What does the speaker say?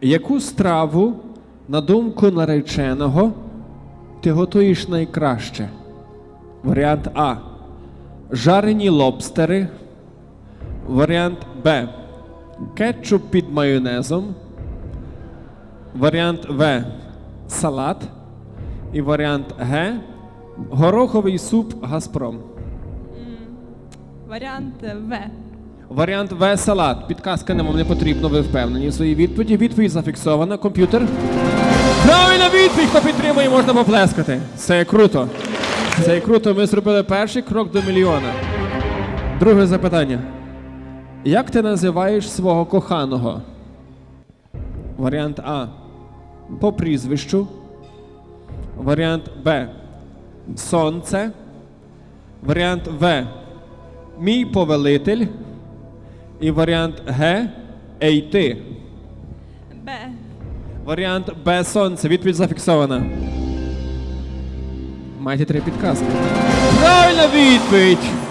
Яку страву, на думку нареченого, ти готуєш найкраще? Варіант А. Жарені лобстери. Варіант Б. Кетчуп під майонезом. Варіант В. Салат. І варіант Г. Гороховий суп Газпром. Варіант В. Варіант В салат. Підказка нам не потрібно, ви впевнені в своїй відповіді. Відповідь зафіксована. Комп'ютер. Правильна відповідь! Хто підтримує, можна поплескати. Це круто. Це круто. Ми зробили перший крок до мільйона. Друге запитання. Як ти називаєш свого коханого? Варіант А. По прізвищу. Варіант Б. Сонце. Варіант В. Мій повелитель. І варіант Г. Ейти. Б. Варіант Б сонце. Відповідь зафіксована. Маєте три підказки. Правильна відповідь!